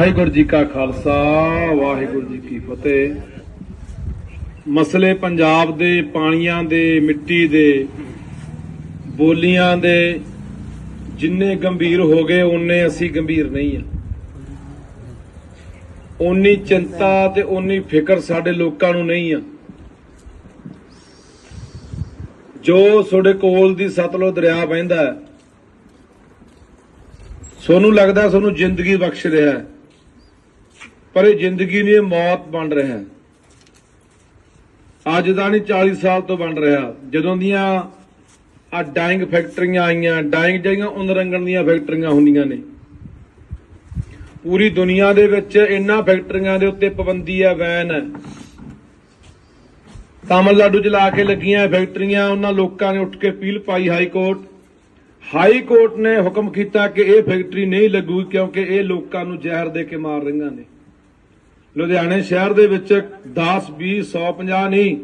ਵਾਹਿਗੁਰੂ ਜੀ ਕਾ ਖਾਲਸਾ, ਵਾਹਿਗੁਰੂ ਜੀ ਕੀ ਫਤਿਹ। ਮਸਲੇ ਪੰਜਾਬ ਦੇ, ਪਾਣੀਆਂ ਦੇ, ਮਿੱਟੀ ਦੇ, ਬੋਲੀਆਂ ਦੇ ਜਿੰਨੇ ਗੰਭੀਰ ਹੋ ਗਏ, ਓਨੇ ਅਸੀਂ ਗੰਭੀਰ ਨਹੀਂ ਆ। ਓਨੀ ਚਿੰਤਾ ਤੇ ਓਨੀ ਫਿਕਰ ਸਾਡੇ ਲੋਕਾਂ ਨੂੰ ਨਹੀਂ ਆ। ਜੋ ਤੁਹਾਡੇ ਕੋਲ ਦੀ ਸਤਲੁਜ ਦਰਿਆ ਵਹਿੰਦਾ ਹੈ, ਸੋਨੂੰ ਲੱਗਦਾ ਤੁਹਾਨੂੰ ਜ਼ਿੰਦਗੀ ਬਖਸ਼ ਰਿਹਾ ਹੈ। ਪਰ ਇਹ ਜ਼ਿੰਦਗੀ ਨਹੀਂ, ਇਹ ਮੌਤ ਬਣ ਰਿਹਾ ਹੈ। ਅੱਜ ਦਾ ਨਹੀਂ 40 ਸਾਲ ਤੋਂ ਬਣ ਰਿਹਾ। ਜਦੋਂ ਦੀਆਂ ਆ ਡਾਈਂਗ ਫੈਕਟਰੀਆਂ ਆਈਆਂ ਡਾਈਂਗ ਜਿਹੜੀਆਂ ਉਨ ਦੀਆਂ ਫੈਕਟਰੀਆਂ ਹੁੰਦੀਆਂ ਨੇ, ਪੂਰੀ ਦੁਨੀਆ ਦੇ ਵਿੱਚ ਇਹਨਾਂ ਫੈਕਟਰੀਆਂ ਦੇ ਉੱਤੇ ਪਾਬੰਦੀ ਹੈ, ਵੈਨ ਹੈ। ਤਾਮਿਲਨਾਡੂ ਚ ਲਾ ਕੇ ਲੱਗੀਆਂ ਫੈਕਟਰੀਆਂ, ਉਹਨਾਂ ਲੋਕਾਂ ਨੇ ਉੱਠ ਕੇ ਅਪੀਲ ਪਾਈ ਹਾਈ ਕੋਰਟ। ਹਾਈ ਕੋਰਟ ਨੇ ਹੁਕਮ ਕੀਤਾ ਕਿ ਇਹ ਫੈਕਟਰੀ ਨਹੀਂ ਲੱਗੂ ਕਿਉਂਕਿ ਇਹ ਲੋਕਾਂ ਨੂੰ ਜ਼ਹਿਰ ਦੇ ਕੇ ਮਾਰ ਰਹੀਆਂ ਨੇ। ਲੁਧਿਆਣੇ ਸ਼ਹਿਰ ਦੇ ਵਿੱਚ 10 20 150 ਨਹੀਂ,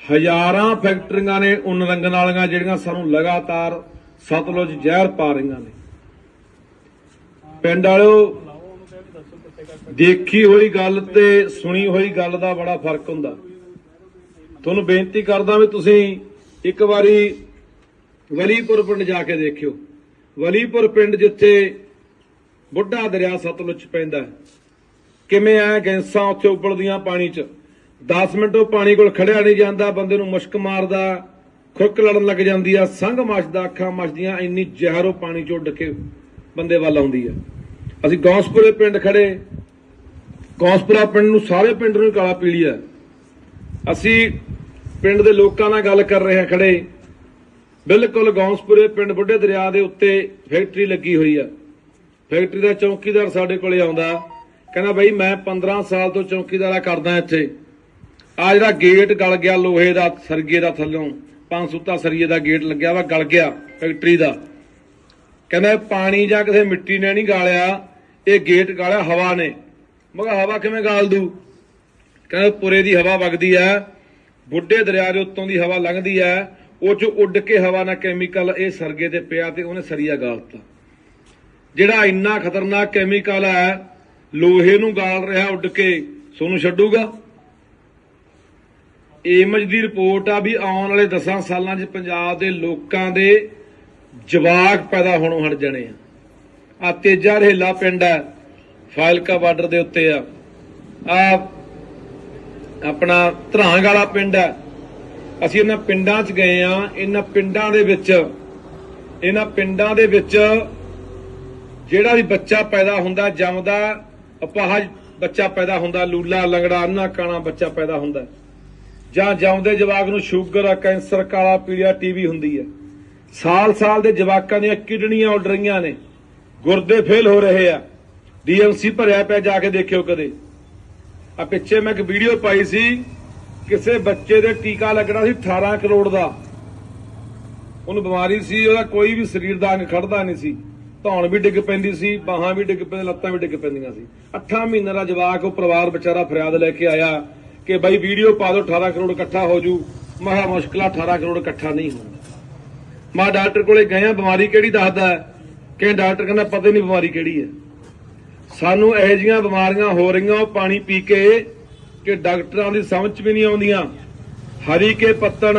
ਹਜ਼ਾਰਾਂ ਫੈਕਟਰੀਆਂ ਨੇ ਉਨ ਰੰਗਣ ਵਾਲੀਆਂ ਜਿਹੜੀਆਂ ਸਾਨੂੰ ਲਗਾਤਾਰ ਸਤਲੁਜ ਜ਼ਹਿਰ ਪਾ ਰਹੀਆਂ ਨੇ। ਪਿੰਡ ਵਾਲਿਓ, ਦੇਖੀ ਹੋਈ ਗੱਲ ਤੇ ਸੁਣੀ ਹੋਈ ਗੱਲ ਦਾ ਬੜਾ ਫ਼ਰਕ ਹੁੰਦਾ। ਤੁਹਾਨੂੰ ਬੇਨਤੀ ਕਰਦਾ ਵੀ ਤੁਸੀਂ ਇੱਕ ਵਾਰੀ ਵਲੀਪੁਰ ਪਿੰਡ ਜਾ ਕੇ ਦੇਖਿਓ। ਵਲੀਪੁਰ ਪਿੰਡ ਜਿੱਥੇ ਬੁੱਢਾ ਦਰਿਆ ਸਤਲੁਜ ਪੈਂਦਾ ਹੈ। ਕਿਵੇਂ ਆ ਗੈਂਸਾਂ ਉੱਥੇ ਉਬਲਦੀਆਂ ਪਾਣੀ 'ਚ? 10 ਮਿੰਟ ਉਹ ਪਾਣੀ ਕੋਲ ਖੜਿਆ ਨਹੀਂ ਜਾਂਦਾ, ਬੰਦੇ ਨੂੰ ਮੁਸ਼ਕ ਮਾਰਦਾ, ਖੁਰਕ ਲੜਨ ਲੱਗ ਜਾਂਦੀ ਆ, ਸੰਘ ਮੱਚਦਾ, ਅੱਖਾਂ ਮੱਚਦੀਆਂ, ਇੰਨੀ ਜ਼ਹਿਰ ਉਹ ਪਾਣੀ 'ਚੋਂ ਉੱਡ ਕੇ ਬੰਦੇ ਵੱਲ ਆਉਂਦੀ ਆ। ਅਸੀਂ ਗੌਸਪੁਰੇ ਪਿੰਡ ਖੜੇ, ਗੌਸਪੁਰਾ ਪਿੰਡ ਨੂੰ ਸਾਰੇ ਪਿੰਡ ਨੂੰ ਹੀ ਕਾਲਾ ਪੀਲੀ ਆ। ਅਸੀਂ ਪਿੰਡ ਦੇ ਲੋਕਾਂ ਨਾਲ ਗੱਲ ਕਰ ਰਹੇ ਹਾਂ ਖੜੇ। ਬਿਲਕੁਲ ਗੌਂਸਪੁਰੇ ਪਿੰਡ ਬੁੱਢੇ ਦਰਿਆ ਦੇ ਉੱਤੇ ਫੈਕਟਰੀ ਲੱਗੀ ਹੋਈ ਆ। ਫੈਕਟਰੀ ਦਾ ਚੌਕੀਦਾਰ ਸਾਡੇ ਕੋਲੇ ਆਉਂਦਾ। ਕਹਿੰਦਾ ਬਈ ਮੈਂ 15 ਸਾਲ ਤੋਂ ਚੌਕੀਦਾਰਾ ਕਰਦਾ ਇੱਥੇ। ਆ ਜਿਹੜਾ ਗੇਟ ਗਲ ਗਿਆ ਲੋਹੇ ਦਾ ਸਰਗੇ ਦਾ ਥੱਲੋਂ, ਪੰਜ ਸੁੱਤਾ ਸਰੀਏ ਦਾ ਗੇਟ ਲੱਗਿਆ ਵਾ, ਗਲ ਗਿਆ ਫੈਕਟਰੀ ਦਾ। ਕਹਿੰਦਾ ਪਾਣੀ ਜਾਂ ਕਿਸੇ ਮਿੱਟੀ ਨੇ ਨਹੀਂ ਗਾਲਿਆ, ਇਹ ਗੇਟ ਗਾਲਿਆ ਹਵਾ ਨੇ। ਮੈਂ ਹਵਾ ਕਿਵੇਂ ਗਾਲ ਦੂ? ਕਹਿੰਦਾ ਪੁਰੇ ਦੀ ਹਵਾ ਵਗਦੀ ਆ ਬੁੱਢੇ ਦਰਿਆ ਦੇ ਉੱਤੋਂ ਦੀ ਹਵਾ ਲੰਘਦੀ ਆ ਉਹ ਚ ਉੱਡ ਕੇ ਹਵਾ ਨਾਲ ਕੈਮੀਕਲ ਇਹ ਸਰਗੇ ਤੇ ਪਿਆ ਤੇ ਉਹਨੇ ਸਰੀਆ ਗਾਲਤਾ ਜਿਹੜਾ ਇੰਨਾ ਖਤਰਨਾਕ ਕੈਮੀਕਲ ਹੈ ਲੋਹੇ ਨੂੰ ਗਾਲ ਰਿਹਾ ਉੱਡ ਕੇ, ਸੋਨੂੰ ਛੱਡੂਗਾ? ਏਮਜ ਦੀ ਰਿਪੋਰਟ ਆ ਵੀ ਆਉਣ ਵਾਲੇ 10 ਸਾਲਾਂ 'ਚ ਪੰਜਾਬ ਦੇ ਲੋਕਾਂ ਦੇ ਜਵਾਕ ਪੈਦਾ ਹੋਣੋਂ ਹਟ ਜਾਣੇ ਆ। ਆ ਤੇਜਾ ਰਹੇਲਾ ਪਿੰਡ ਹੈ ਫਾਇਲਕਾ ਬਾਰਡਰ ਦੇ ਉੱਤੇ ਆ। ਆ ਆਪਣਾ ਧਰਾਂਗ ਵਾਲਾ ਪਿੰਡ ਹੈ। ਅਸੀਂ ਇਹਨਾਂ ਪਿੰਡਾਂ 'ਚ ਗਏ ਆ, ਇਹਨਾਂ ਪਿੰਡਾਂ ਦੇ ਵਿੱਚ, ਇਹਨਾਂ ਪਿੰਡਾਂ ਦੇ ਵਿੱਚ ਜਿਹੜਾ ਵੀ ਬੱਚਾ ਪੈਦਾ ਹੁੰਦਾ, ਜੰਮਦਾ ਅਪਾਹਜ ਬੱਚਾ ਪੈਦਾ ਹੁੰਦਾ, ਲੂਲਾ, ਲੰਗੜਾ, ਅੰਨਾ ਕਾਣਾ ਬੱਚਾ ਪੈਦਾ ਹੁੰਦਾ। ਜਾਂ ਜੰਮਦੇ ਜਵਾਕ ਨੂੰ ਸ਼ੂਗਰ, ਕੈਂਸਰ, ਕਾਲਾ ਪੀਲੀਆ, ਟੀਵੀ ਹੁੰਦੀ ਹੈ। ਸਾਲ-ਸਾਲ ਦੇ ਜਵਾਕਾਂ ਦੀਆਂ ਕਿਡਨੀਆਂ ਉੱਡ ਰਹੀਆਂ ਨੇ। ਗੁਰਦੇ ਫੇਲ ਹੋ ਰਹੇ ਆ। ਡੀਐਮਸੀ ਭਰਿਆ ਪਿਆ ਜਾ ਕੇ ਦੇਖਿਓ ਕਦੇ। ਆ ਪਿੱਛੇ ਮੈਂ ਇੱਕ ਵੀਡੀਓ ਪਾਈ ਸੀ, ਕਿਸੇ ਬੱਚੇ ਦੇ ਟੀਕਾ ਲੱਗਣਾ ਸੀ 18 ਕਰੋੜ ਦਾ। ਉਹਨੂੰ ਬਿਮਾਰੀ ਸੀ, ਉਹਦਾ ਕੋਈ ਵੀ ਸਰੀਰ ਦਾ ਅੰਗ ਖੜਦਾ ਨਹੀਂ ਸੀ। ਧੌਣ ਵੀ ਡਿੱਗ ਪੈਂਦੀ ਸੀ, ਬਾਹਾਂ ਵੀ ਡਿੱਗ ਪੈਂਦੀਆਂ, ਲੱਤਾਂ ਵੀ ਡਿੱਗ ਪੈਂਦੀਆਂ ਸੀ। 8 ਮਹੀਨੇ ਦਾ ਜਵਾਕ ਉਹ ਪਰਿਵਾਰ ਵਿਚਾਰਾ ਫਰਿਆਦ ਲੈ ਕੇ ਆਇਆ ਕਿ ਬਾਈ ਵੀਡੀਓ ਪਾ ਦਿਓ 18 ਕਰੋੜ ਇਕੱਠਾ ਹੋ ਜੂ। ਮਹਾ ਮੁਸ਼ਕਲਾ 18 ਕਰੋੜ ਇਕੱਠਾ ਨਹੀਂ ਹੋਣਾ। ਮੈਂ ਡਾਕਟਰ ਕੋਲੇ ਗਏ ਆ, ਬਿਮਾਰੀ ਕਿਹੜੀ ਦੱਸਦਾ? ਹੈ? ਕਿ ਡਾਕਟਰ ਕਹਿੰਦਾ ਪਤਾ ਹੀ ਨਹੀਂ ਬਿਮਾਰੀ ਕਿਹੜੀ ਹੈ। ਸਾਨੂੰ ਇਹੋ ਜਿਹੀਆਂ ਬਿਮਾਰੀਆਂ ਹੋ ਰਹੀਆਂ, ਉਹ ਪਾਣੀ ਪੀ ਕੇ ਕਿ ਡਾਕਟਰਾਂ ਦੀ ਸਮਝ ਵੀ ਨਹੀਂ ਆਉਂਦੀਆਂ। ਹਰੀ ਕੇ ਪੱਤਣ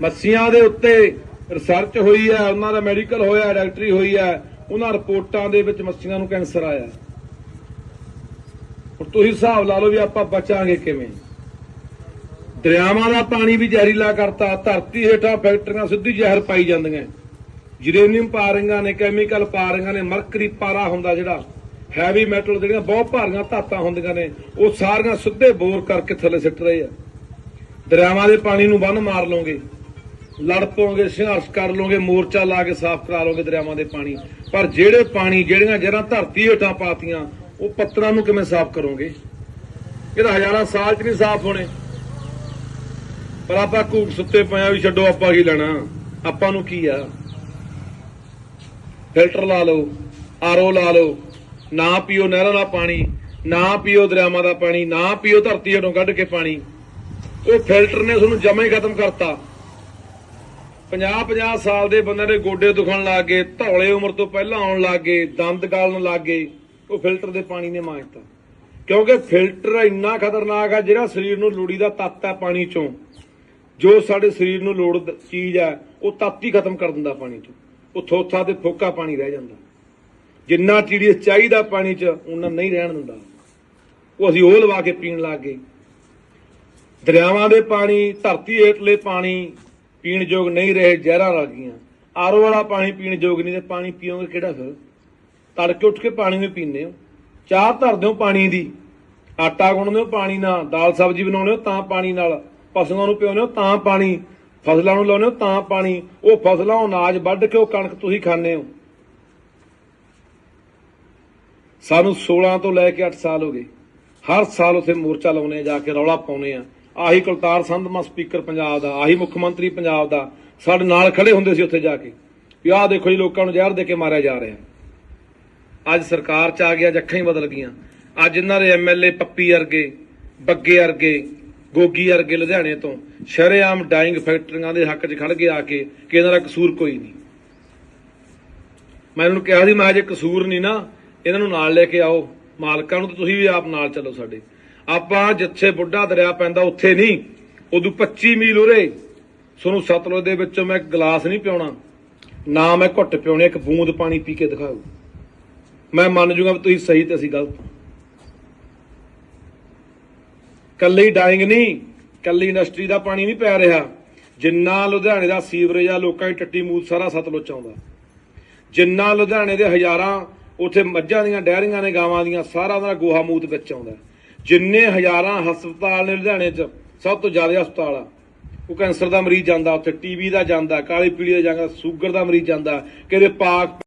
ਮੱਛੀਆਂ ਦੇ ਉੱਤੇ ਰਿਸਰਚ ਹੋਈ ਹੈ, ਉਹਨਾਂ ਦਾ ਮੈਡੀਕਲ ਹੋਇਆ, ਡਾਕਟਰੀ ਹੋਈ ਹੈ, ਉਹਨਾਂ ਰਿਪੋਰਟਾਂ ਦੇ ਵਿੱਚ ਮੱਛੀਆਂ ਨੂੰ ਕੈਂਸਰ ਆਇਆ। ਹੁਣ ਤੁਸੀਂ ਹਿਸਾਬ ਲਾ ਲਓ ਵੀ ਆਪਾਂ ਬਚਾਂਗੇ ਕਿਵੇਂ। ਦਰਿਆਵਾਂ ਦਾ ਪਾਣੀ ਵੀ ਜ਼ਹਿਰੀਲਾ ਕਰਤਾ, ਧਰਤੀ ਹੇਠਾਂ ਫੈਕਟਰੀਆਂ ਸਿੱਧੀ ਜ਼ਹਿਰ ਪਾਈ ਜਾਂਦੀਆਂ। ਯੂਰੇਨੀਅਮ ਪਾ ਰਹੀਆਂ ਨੇ ਕੈਮੀਕਲ ਪਾ ਰਹੀਆਂ ਨੇ ਮਰਕਰੀ ਪਾਰਾ ਹੁੰਦਾ ਜਿਹੜਾ ਹੈਵੀ ਮੈਟਲ ਜਿਹੜੀਆਂ ਬਹੁਤ ਭਾਰੀਆਂ ਧਾਤਾਂ ਹੁੰਦੀਆਂ ਨੇ, ਉਹ ਸਾਰੀਆਂ ਸਿੱਧੇ ਬੋਰ ਕਰਕੇ ਥੱਲੇ ਸਿੱਟ ਰਹੇ ਆ। ਦਰਿਆਵਾਂ ਦੇ ਪਾਣੀ ਨੂੰ ਬੰਨ ਮਾਰ ਲਓਗੇ। ਲੜ ਪਓਗੇ ਸੰਘਰਸ਼ ਕਰ ਲਓਗੇ ਮੋਰਚਾ ਲਾ ਕੇ ਸਾਫ਼ ਕਰਾ ਲਓਗੇ ਦਰਿਆਵਾਂ ਦੇ ਪਾਣੀ। ਪਰ ਜਿਹੜੇ ਪਾਣੀ, ਜਿਹੜੀਆਂ ਜਰਾਂ ਧਰਤੀ ਹੇਠਾਂ ਪਾਤੀਆਂ, ਉਹ ਪੱਤਰਾਂ ਨੂੰ ਕਿਵੇਂ ਸਾਫ਼ ਕਰੋਗੇ? ਇਹ ਤਾਂ ਹਜ਼ਾਰਾਂ ਸਾਲ 'ਚ ਨਹੀਂ ਸਾਫ਼ ਹੋਣੇ। ਪਰ ਆਪਾਂ ਕੂਕ ਸੁੱਤੇ ਪਿਆ ਵੀ ਛੱਡੋ, ਆਪਾਂ ਕੀ ਲੈਣਾ? ਆਪਾਂ ਨੂੰ ਕੀ ਆ? ਫਿਲਟਰ ਲਾ ਲਓ, ਆਰਓ ਲਾ ਲਓ, ਨਾ ਪੀਓ ਨਹਿਰਾਂ ਦਾ ਪਾਣੀ, ਨਾ ਪੀਓ ਦਰਿਆਵਾਂ ਦਾ ਪਾਣੀ, ਨਾ ਪੀਓ ਧਰਤੀ ਹੇਠੋਂ ਕੱਢ ਕੇ ਪਾਣੀ। ਉਹ ਫਿਲਟਰ ਨੇ ਤੁਹਾਨੂੰ ਜਮਾ ਹੀ ਖਤਮ ਕਰਤਾ। 50 50 ਸਾਲ ਦੇ ਬੰਦਿਆਂ ਦੇ ਗੋਡੇ ਦੁਖਣ ਲੱਗ ਗਏ, ਧੌਲੇ ਉਮਰ ਤੋਂ ਪਹਿਲਾਂ ਆਉਣ ਲੱਗ ਗਏ, ਦੰਦ ਗਾਲਣ ਲੱਗ ਗਏ, ਉਹ ਫਿਲਟਰ ਦੇ ਪਾਣੀ ਨੇ ਮਾਂਜਤਾ ਕਿਉਂਕਿ ਫਿਲਟਰ ਇੰਨਾ ਖਤਰਨਾਕ ਆ, ਜਿਹੜਾ ਸਰੀਰ ਨੂੰ ਲੋੜੀ ਦਾ ਤੱਤ ਹੈ ਪਾਣੀ ਚੋਂ। ਜੋ ਸਾਡੇ ਸਰੀਰ ਨੂੰ ਲੋੜ ਚੀਜ਼ ਹੈ ਉਹ ਤੱਤ ਹੀ ਖਤਮ ਕਰ ਦਿੰਦਾ ਪਾਣੀ ਚੋਂ। ਉਹ ਥੋਥਾ ਤੇ ਫੋਕਾ ਪਾਣੀ ਰਹਿ ਜਾਂਦਾ। ਜਿੰਨਾ ਚੀੜੀ ਚਾਹੀਦਾ ਪਾਣੀ 'ਚ ਉਹਨਾਂ ਨਹੀਂ ਰਹਿਣ ਦਿੰਦਾ। ਉਹ ਅਸੀਂ ਉਹ ਲਵਾ ਕੇ ਪੀਣ ਲੱਗ ਗਏ। ਦਰਿਆਵਾਂ ਦੇ ਪਾਣੀ, ਧਰਤੀ ਹੇਠਲੇ ਪਾਣੀ ਪੀਣ ਯੋਗ ਨਹੀਂ ਰਹੇ, ਜ਼ਹਿਰਾਂ ਲੱਗ ਗਈਆਂ। ਆਰੋ ਵਾਲਾ ਪਾਣੀ ਪੀਣ ਯੋਗ ਨਹੀਂ ਤੇ ਪਾਣੀ ਪੀਓਗੇ ਕਿਹੜਾ ਫਿਰ? ਤੜਕੇ ਉੱਠ ਕੇ ਪਾਣੀ ਵੀ ਪੀਂਦੇ ਹੋ। ਚਾਹ ਧਰਦੇ ਹੋ ਪਾਣੀ ਦੀ। ਆਟਾ ਗੁੰਨਦੇ ਹੋ ਪਾਣੀ ਨਾਲ, ਦਾਲ ਸਬਜ਼ੀ ਬਣਾਉਂਦੇ ਹੋ ਤਾਂ ਪਾਣੀ ਨਾਲ। ਪਸ਼ੂਆਂ ਨੂੰ ਪਿਆਉਂਦੇ ਹੋ ਤਾਂ ਪਾਣੀ। ਫਸਲਾਂ ਨੂੰ ਲਾਉਂਦੇ ਹੋ ਤਾਂ ਪਾਣੀ। ਉਹ ਫਸਲਾਂ ਅਨਾਜ ਵੱਢ ਕੇ ਉਹ ਕਣਕ ਤੁਸੀਂ ਖਾਂਦੇ ਹੋ। ਸਾਨੂੰ 16 ਤੋਂ ਲੈ ਕੇ 8 ਸਾਲ ਹੋ ਗਏ। ਹਰ ਸਾਲ ਉਥੇ ਮੋਰਚਾ ਲਾਉਨੇ ਆ ਜਾ ਕੇ ਰੌਲਾ ਪਾਉਨੇ ਆ ਆਹੀ ਕੁਲਤਾਰ ਸੰਧਮਾ ਸਪੀਕਰ ਪੰਜਾਬ ਦਾ, ਆਹੀ ਮੁੱਖ ਮੰਤਰੀ ਪੰਜਾਬ ਦਾ, ਸਾਡੇ ਨਾਲ ਖੜੇ ਹੁੰਦੇ ਸੀ ਉੱਥੇ ਜਾ ਕੇ। ਵੀ ਆਹ ਦੇਖੋ ਜੀ, ਲੋਕਾਂ ਨੂੰ ਜ਼ਹਿਰ ਦੇ ਕੇ ਮਾਰਿਆ ਜਾ ਰਿਹਾ। ਅੱਜ ਸਰਕਾਰ ਚ ਆ ਗਿਆ ਜੱਖਾਂ ਹੀ ਬਦਲ ਗਈਆਂ। ਅੱਜ ਇਹਨਾਂ ਦੇ ਐਮਐਲਏ ਪੱਪੀ ਅਰਗੇ ਬੱਗੇ ਅਰਗੇ ਗੋਗੀ ਅਰਗੇ ਲੁਧਿਆਣੇ ਤੋਂ ਸ਼ਰੇਆਮ ਡਾਈਂਗ ਫੈਕਟਰੀਆਂ ਦੇ ਹੱਕ 'ਚ ਖੜ ਕੇ ਆ ਕੇ ਕਿ ਇਹਨਾਂ ਦਾ ਕਸੂਰ ਕੋਈ ਨਹੀਂ। ਮੈਂ ਉਹਨੂੰ ਕਿਹਾ ਸੀ, ਮੈਂ ਜੇ ਕਸੂਰ ਨਹੀਂ ਨਾ, ਇਹਨਾਂ ਨੂੰ ਨਾਲ ਲੈ ਕੇ ਆਓ। ਮਾਲਕਾਂ ਨੂੰ ਤਾਂ ਤੁਸੀਂ ਵੀ ਆਪ ਨਾਲ ਚੱਲੋ ਸਾਡੇ। ਆਪਾਂ ਜਿੱਥੇ ਬੁੱਢਾ ਦਰਿਆ ਪੈਂਦਾ ਉੱਥੇ ਨਹੀਂ। ਉਦੋਂ 25 ਮੀਲ ਉਰੇ। ਤੁਹਾਨੂੰ ਸਤਲੁਜ ਦੇ ਵਿੱਚੋਂ ਮੈਂ ਇੱਕ ਗਲਾਸ ਨਹੀਂ ਪਿਉਣਾ। ਨਾ ਮੈਂ ਘੁੱਟ ਪਿਉਣੇ, ਇੱਕ ਬੂੰਦ ਪਾਣੀ ਪੀ ਕੇ ਦਿਖਾਓ। ਮੈਂ ਮੰਨ ਜੂਗਾ ਵੀ ਤੁਸੀਂ ਸਹੀ ਤੇ ਅਸੀਂ ਗਲਤ ਕੱਲੀ ਡਾਇੰਗ ਨਹੀਂ, ਕੱਲੀ ਇੰਡਸਟਰੀ ਦਾ ਪਾਣੀ ਨਹੀਂ ਪੈ ਰਿਹਾ। ਜਿੰਨਾ ਲੁਧਿਆਣੇ ਦਾ ਸੀਵਰੇਜ ਆ, ਲੋਕਾਂ ਦੀ ਟੱਟੀ ਮੂਤ ਸਾਰਾ ਸਤਲੁਜ ਚ ਆਉਂਦਾ। ਜਿੰਨਾ ਲੁਧਿਆਣੇ ਦੇ ਹਜ਼ਾਰਾਂ, ਉਥੇ ਮੱਝਾਂ ਦੀਆਂ ਡਹਿਰੀਆਂ ਨੇ, ਗਾਵਾਂ ਦੀਆਂ, ਸਾਰਾ ਦਾ ਗੋਹਾ ਮੂਤ ਵਿੱਚ ਆਉਂਦਾ। ਜਿੰਨੇ ਹਜ਼ਾਰਾਂ ਹਸਪਤਾਲ ਨੇ ਲੁਧਿਆਣੇ 'ਚ, ਸਭ ਤੋਂ ਜ਼ਿਆਦਾ ਹਸਪਤਾਲ ਆ। ਉਹ ਕੈਂਸਰ ਦਾ ਮਰੀਜ਼ ਜਾਂਦਾ, ਉੱਥੇ ਟੀਬੀ ਦਾ ਜਾਂਦਾ, ਕਾਲੀ ਪੀਲੀ ਦਾ ਜਾਂਦਾ, ਸ਼ੂਗਰ ਦਾ ਮਰੀਜ਼ ਜਾਂਦਾ, ਕਿਤੇ ਪਾਕ